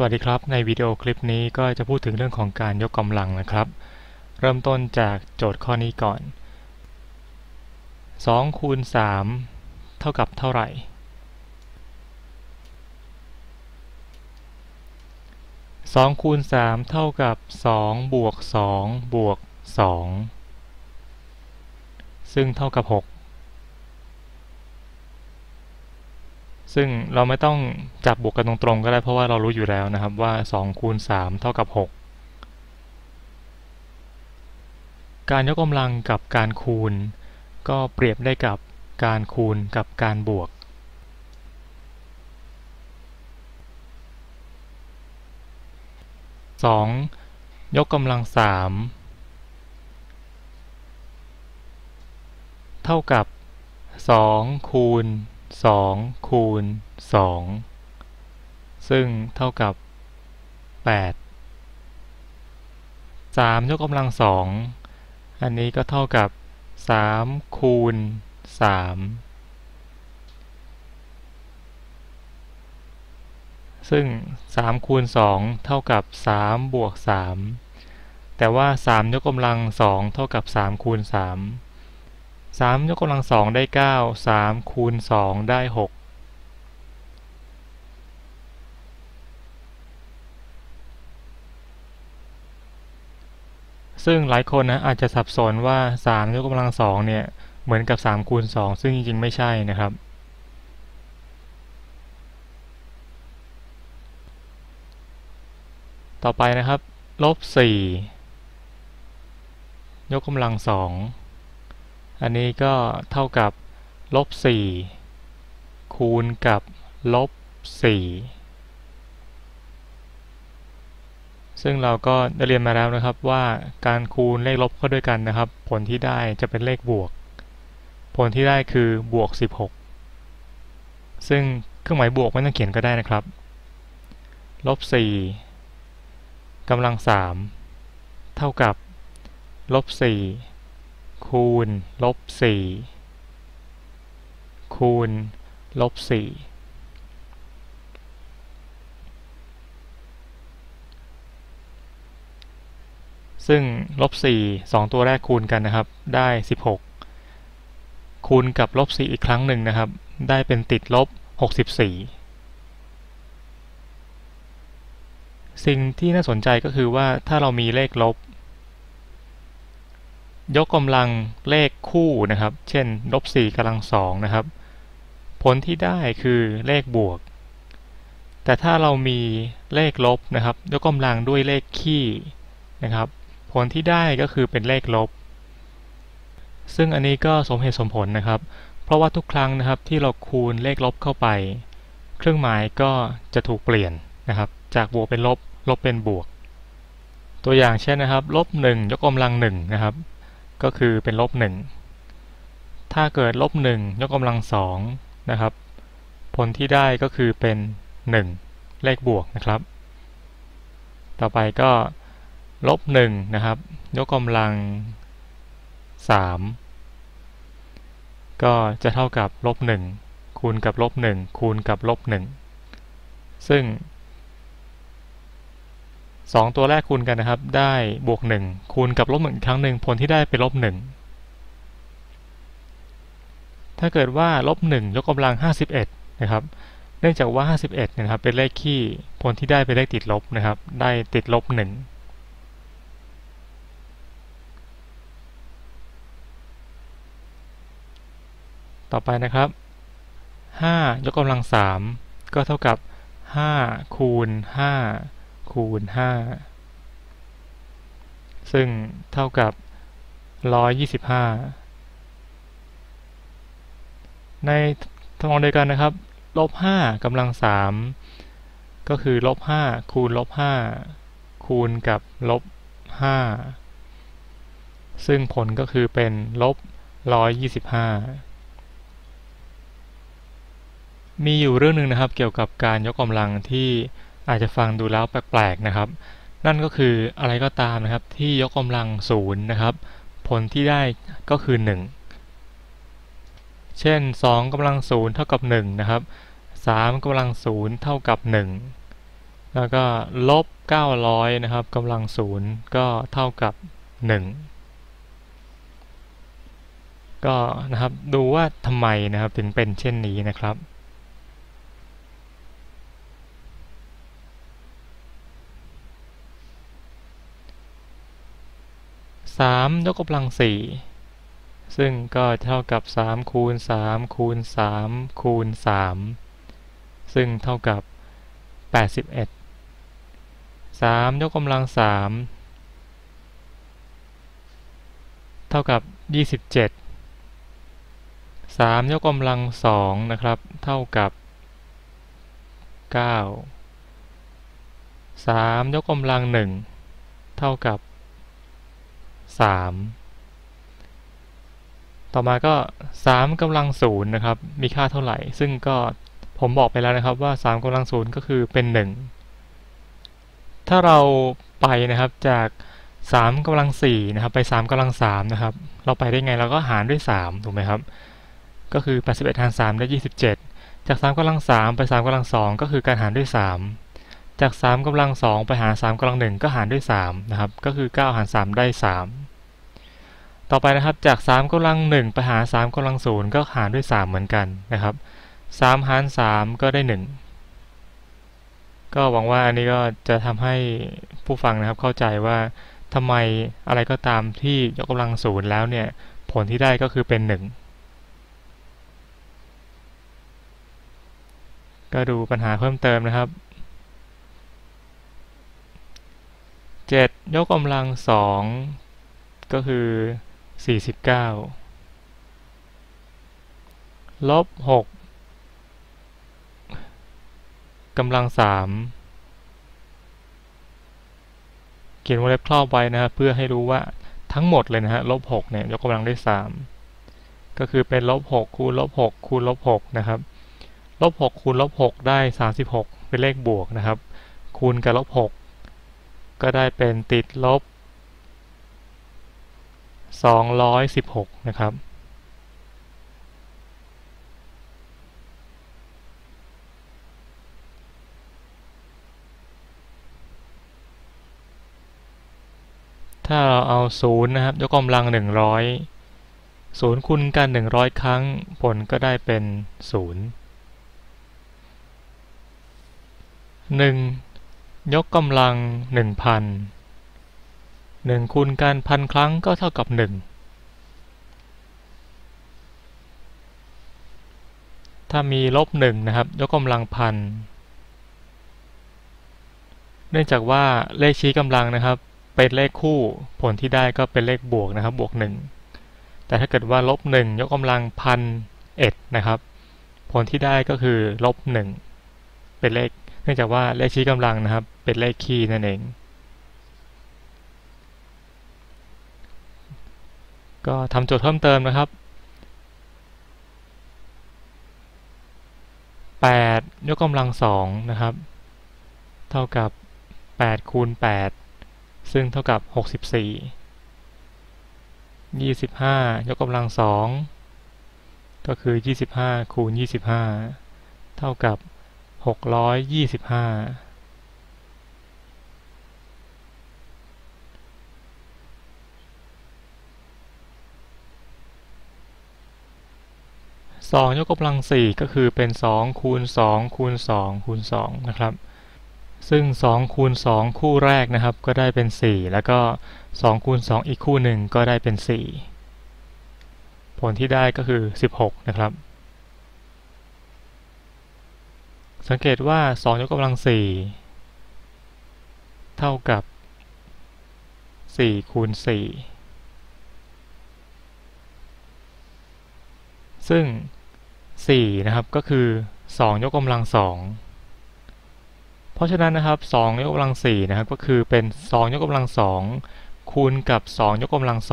สวัสดีครับ ในวิดีโอคลิปนี้ก็จะพูดถึงเรื่องของการยกกำลังนะครับ เริ่มต้นจากโจทย์ข้อนี้ก่อน2คูณ3เท่ากับเท่าไหร่ 2คูณ3เท่ากับ 2 บวก 2 บวก 2 ซึ่งเท่ากับ 6 ซึ่งเราไม่ต้องจับบวกกันตรงๆ ก็ได้เพราะว่าเรารู้อยู่แล้วนะครับว่า 2 คูณ 3 เท่ากับ 6 การยกกำลังกับการคูณ ก็เปรียบได้กับการคูณกับการบวก 2. ยกกำลัง 3 เท่ากับ 2 คูณ 2 คูณ 2 ซึ่งเท่ากับ 8 3 ยกกำลัง2อันนี้ก็เท่ากับ 3 คูณ 3 ซึ่ง 3 คูณ 2 เท่ากับ 3 บวก 3 แต่ว่า 3 ยกกำลัง2เท่ากับ 3 คูณ 3 3ยกกำลัง2ได้9 3คูณ2ได้6ซึ่งหลายคนนะอาจจะสับสนว่า3ยกกำลัง2เนี่ยเหมือนกับ3คูณ2ซึ่งจริงๆ ไม่ใช่นะครับ ต่อไปนะครับลบ4ยกกำลัง2อั อันนี้ก็เท่ากับลบ4คูณกับลบ4ซึ่งเราก็ได้เรียนมาแล้วนะครับว่าการคูณเลขลบเข้าด้วยกันนะครับ ผลที่ได้จะเป็นเลขบวก ผลที่ได้คือบวก 16 ซึ่งเครื่องหมายบวกไม่ต้องเขียนก็ได้นะครับลบ4กำลังสามเท่ากับลบสี่ คูณลบสี่คูณลบสี่ซึ่งลบสี่สองตัวแรกคูณกันนะครับ ได้สิบหกคูณกับลบสี่อีกครั้งหนึ่งนะครับ ได้เป็นติดลบหกสิบสี่สิ่งที่น่าสนใจก็คือว่าถ้าเรามีเลขลบ ยกกำลังเลขคู่นะครับ เช่นลบ4กำลังสองนะครับ ผลที่ได้คือเลขบวก แต่ถ้าเรามีเลขลบนะครับ ยกกำลังด้วยเลขคี่นะครับ ผลที่ได้ก็คือเป็นเลขลบ ซึ่งอันนี้ก็สมเหตุสมผลนะครับ เพราะว่าทุกครั้งนะครับที่เราคูณเลขลบเข้าไป เครื่องหมายก็จะถูกเปลี่ยนนะครับ จากบวกเป็นลบ ลบเป็นบวก ตัวอย่างเช่นนะครับลบ1ยกกำลัง1นะครับ ก็คือเป็นลบหนึ่งถ้าเกิดลบหนึ่งยกกำลังสองนะครับ ผลที่ได้ก็คือเป็น 1 เลขบวกนะครับ ต่อไปก็ลบหนึ่งนะครับ ยกกำลัง 3 ก็จะเท่ากับลบหนึ่งคูณกับลบหนึ่งคูณกับลบหนึ่งซึ่ง 2 ตัวแรกคูณกันนะครับ ได้บวก 1 คูณกับลบหนึ่งครั้งหนึ่งผลที่ได้เป็นลบหนึ่งถ้าเกิดว่าลบหนึ่งยกกำลัง 51 นะครับ เนื่องจากว่า 51นะครับ เป็นเลขขี้ผลที่ได้เป็นเลขติดลบนะครับ ได้ติดลบหนึ่งต่อไปนะครับ 5 ยกกำลัง 3 ก็เท่ากับ 5 คูณ 5 คูณ 5 ซึ่งเท่ากับ 125 ในทำนองเดียวกันนะครับ ลบ 5กำลัง 3 ก็คือ ลบ 5 คูณ ลบ 5 คูณกับ ลบ 5 ซึ่งผลก็คือเป็น ลบ 125มีอยู่เรื่องหนึ่งนะครับเกี่ยวกับการยกกำลังที่ อาจจะฟังดูแล้วแปลกๆนะครับ นั่นก็คืออะไรก็ตามนะครับที่ยกกำลังศูนย์นะครับ ผลที่ได้ก็คือ 1 เช่น 2กำลังศูนย์เท่ากับ1นะครับ 3กำลังศูนย์เท่ากับ 1 แล้วก็ลบ 900 นะครับกำลังศูนย์ก็เท่ากับ 1 ก็นะครับดูว่าทำไมนะครับถึงเป็นเช่นนี้นะครับ 3 ยกกำลัง 4 ซึ่งก็เท่ากับ 3 คูณ 3 คูณ 3 คูณ 3 ซึ่งเท่ากับ 81 3 ยกกำลัง 3 เท่ากับ 27 3 ยกกำลัง 2 นะครับ เท่ากับ 9 3 ยกกำลัง 1 เท่ากับ 3ต่อมาก็3กำลัง0นะครับ มีค่าเท่าไหร่ ซึ่งก็ผมบอกไปแล้วนะครับว่า3กำลัง0ก็คือเป็น1ถ้าเราไปนะครับจาก3กำลัง4นะครับ ไป3กำลัง3นะครับ เราไปได้ไงเราก็หารด้วย3ถูกไหมครับ ก็คือ81หาร3ได้27จาก3กำลัง3ไป3กำลัง2ก็คือการหารด้วย3 จาก 3กำลัง 2 ไปหา3กำลัง 1 ก็หารด้วย3นะครับ ก็คือ 9 หาร 3 ได้ 3 ต่อไปนะครับ จาก 3กำลัง 1 ไปหา3กำลัง 0 ก็หารด้วย 3 เหมือนกันนะครับ 3 หาร 3 ก็ได้ 1 ก็หวังว่าอันนี้ก็จะทำให้ผู้ฟังนะครับเข้าใจว่าทำไมอะไรก็ตามที่ยกกำลังศูนย์แล้วเนี่ย ผลที่ได้ก็คือเป็นหนึ่งก็ดูปัญหาเพิ่มเติมนะครับ 7ยกกำลังสองก็คือ49ลบ6กำลังสามเขียนวงเล็บครอบไว้นะครับเพื่อให้รู้ว่าทั้งหมดเลยนะฮะลบหกเนี่ยยกกำลังได้สามก็คือเป็นลบหกคูณลบหกคูณลบหกนะครับลบหกคูณลบหกได้สามสิบหกเป็นเลขบวกนะครับ คูณกับลบหก ก็ได้เป็นติดลบสองร้อยสิบหกนะครับ ถ้าเราเอาศูนย์นะครับ ยกกำลังหนึ่งร้อยศูนย์คูณกันหนึ่งร้อยครั้ง ผลก็ได้เป็นศูน ยกกำลังหนึ่งพันหนึ่งคูณกันพันครั้งก็เท่ากับหนึ่งถ้ามีลบหนึ่งนะครับ ยกกำลังพันเนื่องจากว่าเลขชี้กำลังนะครับ เป็นเลขคู่ผลที่ได้ก็เป็นเลขบวกนะครับ บวก1แต่ถ้าเกิดว่าลบ1ยกกำลังพันเอ็ดนะครับ ผลที่ได้ก็คือลบ1เป็นเลข นื่องจากว่าเลขชี้กำลังนะครับ เป็นเลขคี่นั่นเอง ก็ทำโจทย์เพิ่มเติมนะครับ 8 ยกกำลัง2นะครับ เท่ากับ 8 คูณ 8 ซึ่งเท่ากับ 64 25 ยกกำลังสองก็คือ 25 คูณ 25 เท่ากับ 625สองยกกำลังสี่ก็คือเป็นสองคูณสองคูณสองคูณสองนะครับ ซึ่ง2คูณ2คู่แรกนะครับ ก็ได้เป็น4แล้วก็2คูณ2อีกคู่หนึ่งก็ได้เป็น4ผลที่ได้ก็คือ16นะครับ สังเกตว่า2ยกกำลัง4เท่ากับ4คูณ4ซึ่ง 4 นะครับก็คือ 2 ยกกำลัง 2 เพราะฉะนั้นนะครับ 2 ยกกำลัง4นะครับก็คือเป็น 2 ยกกำลัง 2 คูณกับ 2 ยกกำลัง 2